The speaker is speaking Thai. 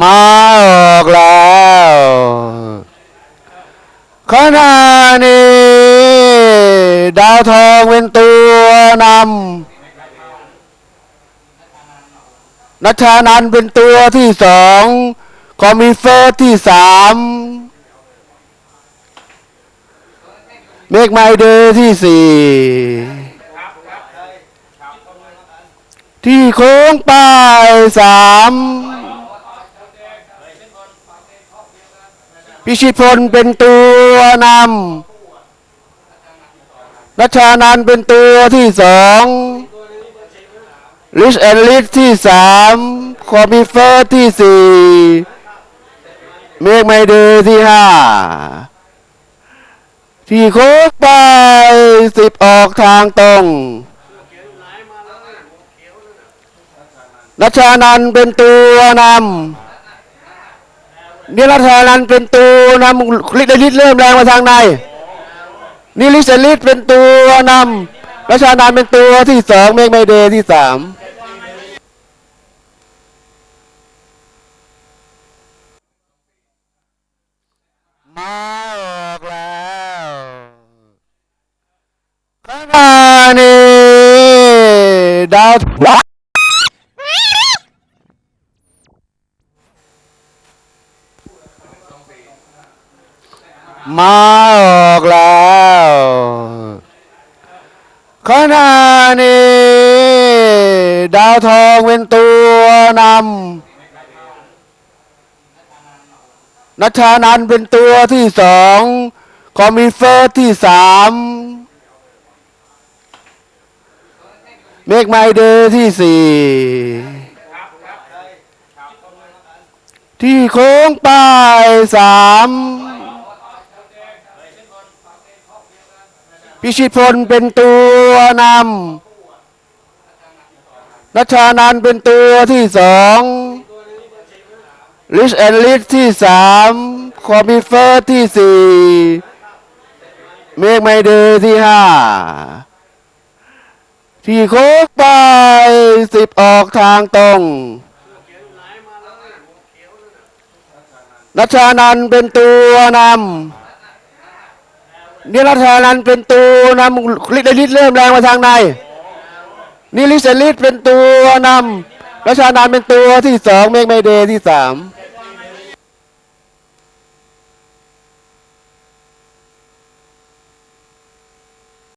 มาออกแล้วขณะนี้ดาวทองเป็นตัวนำนัชชานันเป็นตัวที่สองคอมมีเฟิร์สที่สามเมกไมเดอร์ที่สี่ที่โค้งป้ายสาม พิชิตพลเป็นตัวนำนัชานันเป็นตัวที่สองลิชแอนลิชที่สามคอมีเฟิร์ที่สี่เมกไมเดอร์ที่ห้าที่โค้งป้ายสิบออกทางตรงรัชานันเป็นตัวนำ นี่รัชานันเป็นตัวนำลิดลิดเริ่มแรงมาทางในนี่ลิสลิดเป็นตัวนำรัชานันเป็นตัวที่สองเมฆไมเดย์ที่สามมาออกแล้วขณะนี้ดาว มาออกแล้วขณะนี้ดาวทองเป็นตัวนำนัชชานันเป็นตัวที่สองคอมมีเฟิร์สที่สามเมกไมเดอร์ที่สี่ที่โค้งป้ายสาม พิชิตพลเป็นตัวนำนัชานันเป็นตัวที่สองลิชแอนลิชที่สามคอมีเฟิร์ที่สี่เมกไมเดอร์ที่ห้าที่โค้งไปสิบออกทางตรงนัชานันเป็นตัวนำนี่รัชานันเป็นตัว นำลิดลิดเริ่มแรงมาทางในนี่ลิเซลิดเป็นตัวนำรัชานานเป็นตัวที่สองเมกไมเดที่สาม